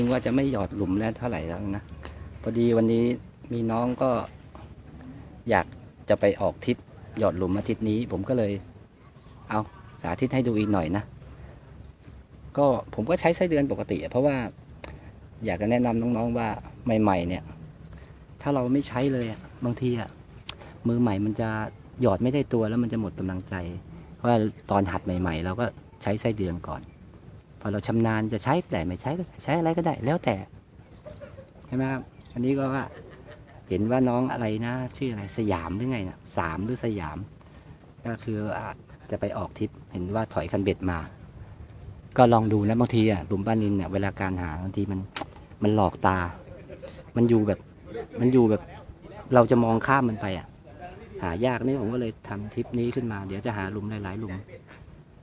ริงว่าจะไม่หยอดหลุมแล้วเท่าไหร่แล้วนะพอดีวันนี้มีน้องก็อยากจะไปออกทริปหยอดหลุมอาทิตย์นี้ ผมก็เลย เอาสาธิตให้ดูอีกหน่อยนะ ก็ผมก็ใช้ไส้เดือนปกติ เพราะว่าอยากจะแนะนำน้องๆว่าใหม่ ๆ เนี่ย ถ้าเราไม่ใช้เลยบางทีอะมือใหม่มันจะหยอดไม่ได้ตัวแล้วมันจะหมดกำลังใจ เพราะว่าตอนหัดใหม่ ๆ เราก็ใช้ไส้เดือนก่อน พอเราชำนาญจะใช้ก็ได้ไม่ใช้ก็ใช้อะไรก็ได้ แล้วแต่ใช่ไหมครับอันนี้ก็ว่าเห็นว่าน้องอะไรนะ ชื่ออะไรสยามหรือไงนะสามหรือสยาม ก็คือว่าจะไปออกทริปเห็นว่าถอยคันเบ็ดมา ก็ลองดูนะบางทีอะหลุมปลานินเนี่ยเวลาการหาบางทีมันมันหลอกตา มันอยู่แบบ มันอยู่แบบ เราจะมองข้ามมันไปอะ หายากนี่ผมก็เลยทำทริปนี้ขึ้นมา เดี๋ยวจะหาหลุมหลายๆหลุม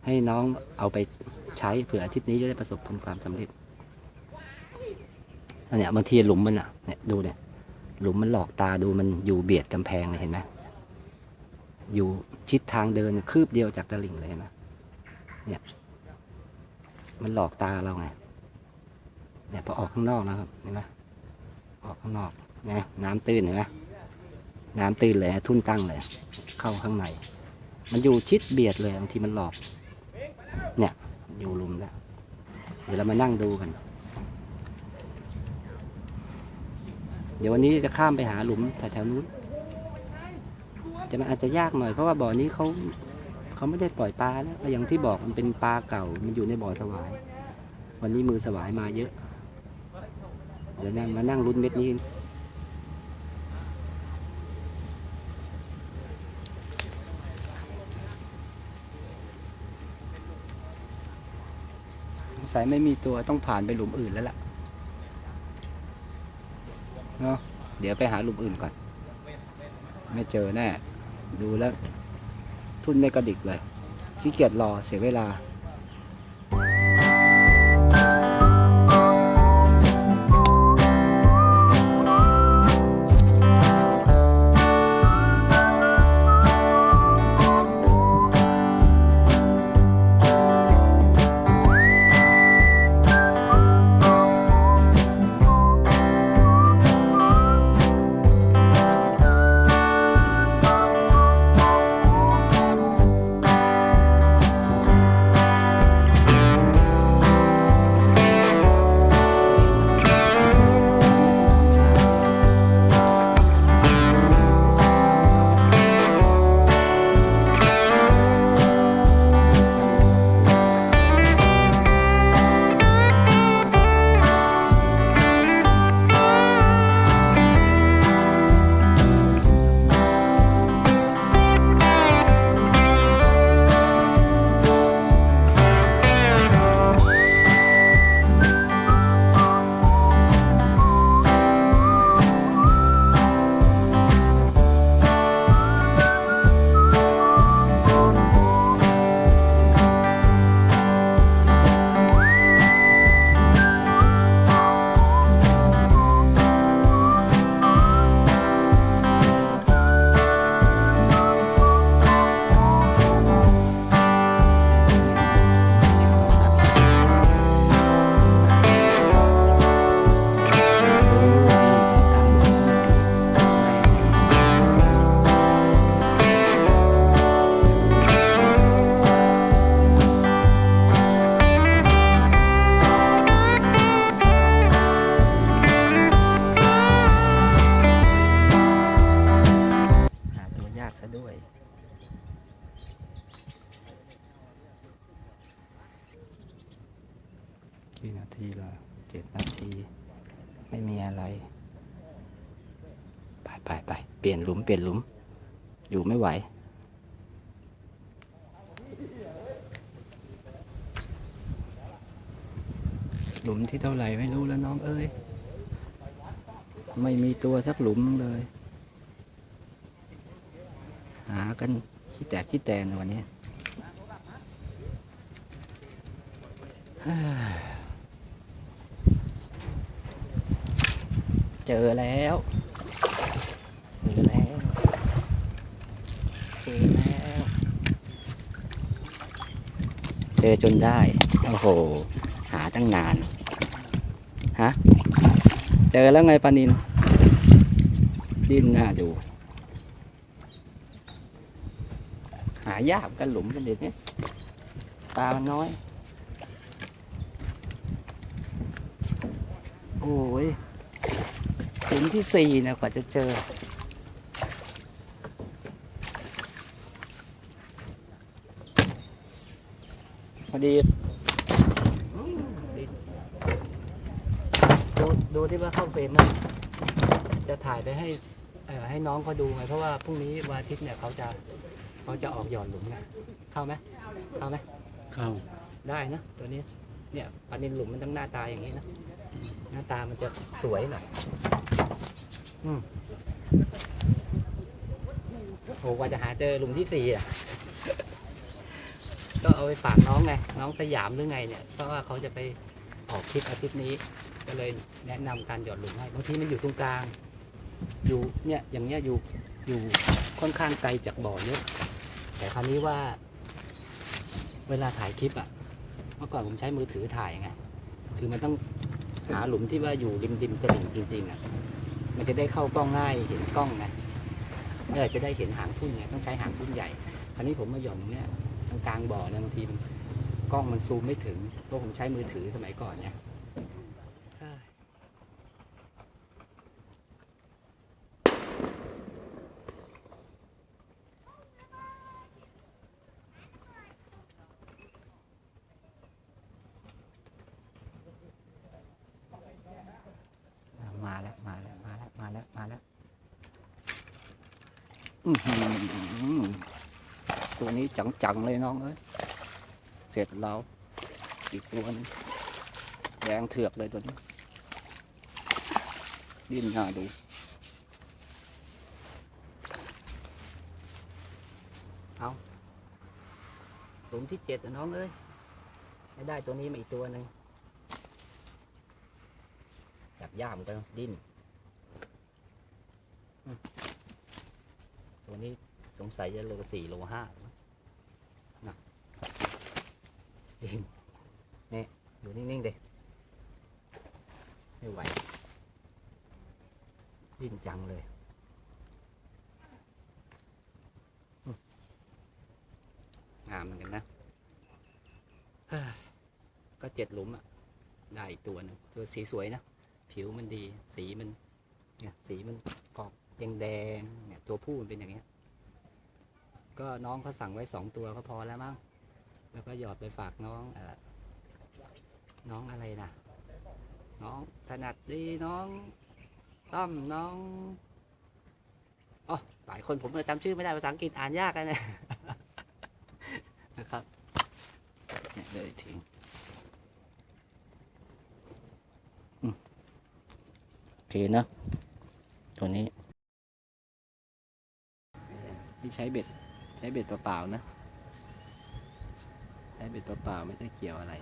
ให้น้องเอาไปใช้เผื่ออาทิตย์นี้จะได้ประสบผลความสำเร็จอันเนี้ยบางทีหลุมมันอะเนี่ยดูเนี่ยหลุมมันหลอกตาดูมันอยู่เบียดกำแพงเลยเห็นไหมอยู่ชิดทางเดินคืบเดียวจากตลิ่งเลยเห็นไหมเนี่ย มันหลอกตาเราไงเนี่ยพอออกข้างนอกนะครับเห็นไหมออกข้างนอกนะน้ำตื้นเห็นไหมน้ำตื้นเลยทุ่นตั้งเลย เข้าข้างใน มันอยู่ชิดเบียดเลยบางทีมันหลอก เนี่ยอยู่ลุมแล้ว เดี๋ยวเรามานั่งดูกัน เดี๋ยววันนี้จะข้ามไปหาหลุมแถวๆนู้น จะมันอาจจะยากหน่อยเพราะว่าบ่อนี้เขาเขาไม่ได้ปล่อยปลาแล้วอย่างที่บอกมันเป็นปลาเก่ามันอยู่ในบ่อสวาย วันนี้มือสวายมาเยอะ เดี๋ยวนั่งมานั่งลุ้นเม็ดนี้ สงสัยไม่มีตัวต้องผ่านไปหลุมอื่นแล้วล่ะเนาะเดี๋ยวไปหาหลุมอื่นก่อน ไม่เจอแน่ ดูแล้ว ทุ่นไม่กระดิกเลยขี้เกียจรอเสียเวลา ทีละเจ็ดนาที ไม่มีอะไร ไปไปไปเปลี่ยนหลุมเปลี่ยนหลุม อยู่ไม่ไหว หลุมที่เท่าไหร่ไม่รู้แล้วน้องเอ้ย ไม่มีตัวสักหลุมเลย หากันขี้แตกขี้แตนวันนี้ เจอแล้วเจอแล้วเจอแล้ว เจอจนได้ โอ้โห หาตั้งนาน ฮะ เจอแล้วไงปานิน ดิ้นหน้าดู หายากกันหลุมกันเด็ดเนี่ยปลามันน้อย โอ้ย มที่สี่นะกว่าจะเจอ พอดีอืมดี ดูดูที่ว่าเข้าเฟรมนะจะถ่ายไปให้เอ่อให้น้องเขาดูไงเพราะว่าพรุ่งนี้วันอาทิตย์เนี่ยเขาจะเขาจะออกหย่อนหลุมไงเข้าไหมเข้าไหมเข้าได้นะตัวนี้เนี่ยปลานินหลุมมันต้องหน้าตาอย่างนี้นะหน้าตามันจะสวยหน่อย อืมโหกว่าจะหาเจอหลุมที่สี่อะ ก็เอาไปฝากน้องไง น้องสยามหรือไงเนี่ย เพราะว่าเขาจะไปออกทริปอาทิตย์นี้ ก็เลยแนะนำการหยอดหลุมให้ บางทีมันอยู่ตรงกลาง อยู่เนี่ยอย่างเงี้ยอยู่อยู่ค่อนข้างไกลจากบ่อเยอะ แต่คราวนี้ว่า เวลาถ่ายคลิปอะเมื่อก่อนผมใช้มือถือถ่ายไง คือมันต้องหาหลุมที่ว่าอยู่ริมริมตลิ่งจริงๆอะ มันจะได้เข้ากล้องง่ายเห็นกล้องไงเออจะได้เห็นหางทุ่นไงต้องใช้หางทุ่นใหญ่ คราวนี้ผมมาหย่อนตรงเนี้ยตรงกลางบ่อเนี่ยบางทีมันกล้องมันซูมไม่ถึงเพราะผมใช้มือถือสมัยก่อนเนี่ยเฮ้ยมาแล้วมาแล้วมาแล้วมาแล้วมาแล้วอื้อหือ ตัวนี้จังๆเลยน้องเอ้ย เสร็จเราอีกตัวนึงแดงเถือกเลยตัวนี้ ดิ้นหน้าดูเอาหลุมที่เจ็ดน้องเอ้ยไม่ได้ตัวนี้มาอีกตัวหนึ่งจับย่ามก็ดิ้นอืมตั วนี้สงสัยจะโลสี่โลห้านะดิ้นนี่อยู่นิ่งๆเด็ไม่ไหว ดิ้นจังเลยงามเหมือนกันนะ ก็เจ็ดหลุมอะ ได้อีกตัวหนึงตัวสีสวยนะ ผิวมันดี สีมัน เนี่ย สีมัน แดงแดงๆเนี่ยตัวผู้มันเป็นอย่างเงี้ย ก็น้องเขาสั่งไว้สองตัวก็พอแล้วมั้งแล้วก็หยอดไปฝากน้องอน้องอะไรนะน้องถนัดดีน้องต้อมน้องอ๋อหลายคนผมจำชื่อไม่ได้ภาษาอังกฤษอ่านยากนะเนี่ยนะครับเนี่ยเลยทิ้งโอเคนะตัวนี้ ที่ใช้เบ็ด ใช้เบ็ดเปล่าๆนะ ใช้เบ็ดเปล่าๆไม่ได้เกี่ยวอะไร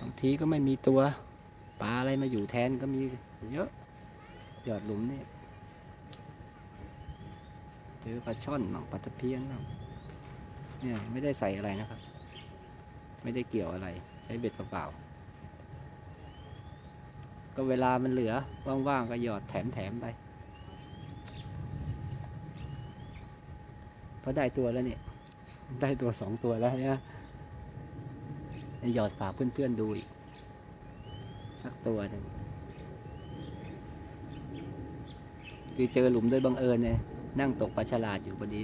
บางทีก็ไม่มีตัวปลาอะไรมาอยู่แทนก็มีเยอะหยอดหลุมนี่เจอปลาช่อนบ้างปลาตะเพียนเนี่ยไม่ได้ใส่อะไรนะครับ ไม่ได้เกี่ยวอะไร ใช้เบ็ดเปล่าๆก็เวลามันเหลือ ว่างๆ ก็หยอดแถมๆไปเพราะได้ตัวแล้วเนี่ย ได้ตัวสองตัวแล้วเนี่ยหยอดฝากเพื่อนๆดูอีก สักตัวหนึ่งคือเจอหลุมโดยบังเอิญเนี่ยนั่งตกปลาฉลาดอยู่พอดี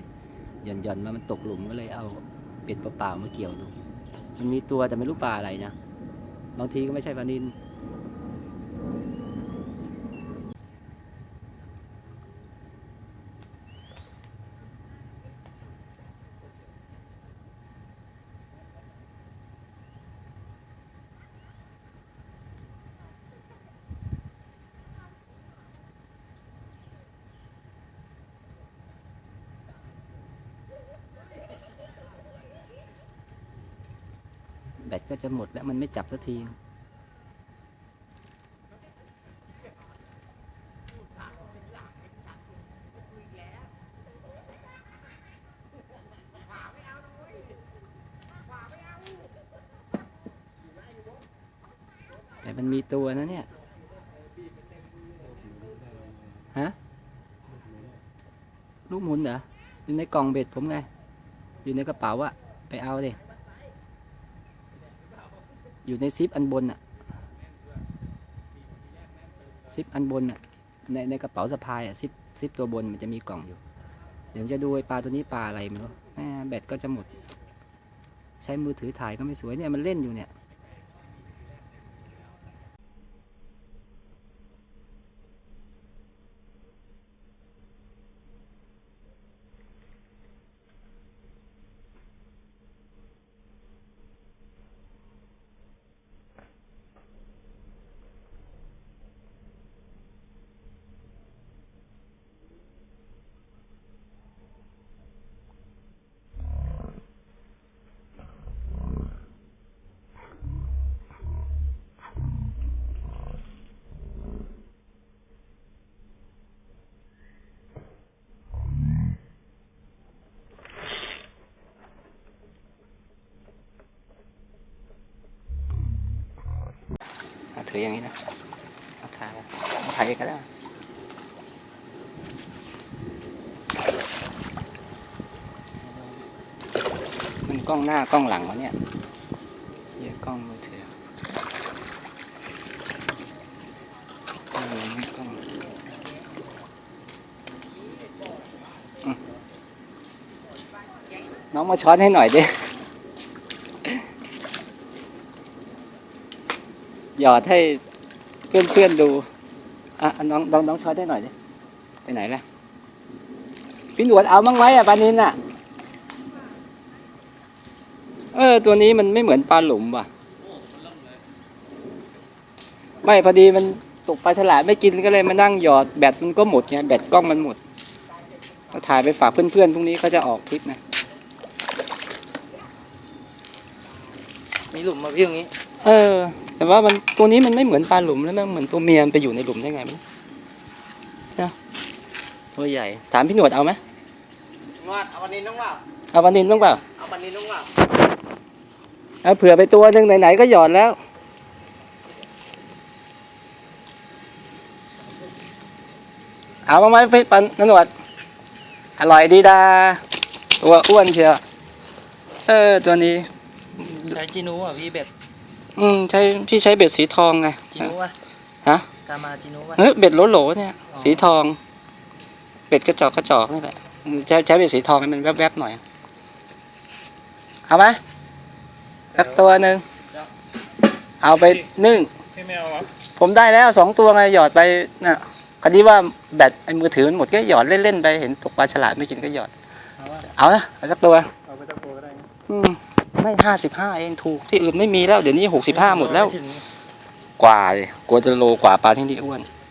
หย่อนหย่อนๆมามันตกหลุมก็เลยเอาเป็ดเปล่าๆมาเกี่ยวดู มันมีตัวแต่ไม่รู้ปลาอะไรนะ บางทีก็ไม่ใช่ปลานิน บตก็จะหมดแล้วมันไม่จับสักทีแต่มันมีตัวนะเนี่ย ฮะ ลูกหมุนเหรอ อยู่ในกล่องเบ็ดผมไง อยู่ในกระเป๋าอะไปเอาเลย อยู่ในซิปอันบนอะซิปอันบนอะในในกระเป๋าสะพายอะซิปซิปตัวบนมันจะมีกล่องอยู่ เดี๋ยวจะดูไอปลาตัวนี้ปลาอะไรไม่รู้แหม่แบตก็จะหมด ใช้มือถือถ่ายก็ไม่สวยเนี่ยมันเล่นอยู่เนี่ย ถืออย่างนี้นะเอาถ่ายถ่ายก็ได้มันกล้องหน้ากล้องหลังวะเนี่ยเชียกล้องมือถือเออไม่กล้องน้องมาช้อนให้หน่อยดิ หยอดให้เพื่อนๆดู อะน้องน้องน้องช้อนได้หน่อยดิไปไหนล่ะพี่หนวดเอาบ้างไหมอะปลานินอะ เออ ตัวนี้มันไม่เหมือนปลาหลุมว่ะ ไม่พอดีมันตกปลาฉลามไม่กินก็เลยมานั่งหยอดแบตมันก็หมดไงแบตกล้องมันหมดก็ถ่ายไปฝากเพื่อนๆพรุ่งนี้เขาจะออกทริปนะ มีหลุมมาพี่ตรงนี้ เออ แต่ว่ามันตัวนี้มันไม่เหมือนปลาหลุมแล้วมันเหมือนตัวเมียมันไปอยู่ในหลุมได้ไงมันนะตัวใหญ่ ถามพี่หนวดเอาไหมนวดเอาวันนี้น้องว่าเอาปลานินบ้างเปล่าเอาวันนี้น้องว่าเอาเผื่อไปตัวหนึ่งไหนๆก็หยอดแล้วเอามาไหมพี่ปันนหนวด อร่อยดีดาตัวอ้วนเชียวเออ ตัวนี้ใช้จีนูอะพี่เบ็ด อืมใช้พี่ใช้เบ็ดสีทองไงจีนูวะฮะกามาจีนูวะเฮ้ยเบ็ดโหลๆเนี่ย อ๋อ สีทองเป็ดกระจอกกระจอกนี่แหละใช้ใช้เบ็ดสีทองให้มันแวบๆหน่อยเอาไหมสักตัวหนึ่งเอาไปนึ่ง พี่ไม่เอาวะผมได้แล้วสองตัวไงหยอดไปน่ะคดีว่าแบตไอ้มือถือมันหมดก็หยอดเล่นๆไปเห็นตกปลาฉลาดไม่กินก็หยอด เอาวะเอานะเอาสักตัวเอาไปตั้งตัวก็ได้นะอืม ไม่ห้าสิบห้าเองถูกที่อื่นไม่มีแล้วเดี๋ยวนี้หกสิบห้าหมดแล้วไถึงกว่าเลยกลัวจะโลกว่าปลาที่นี่อ้วนเ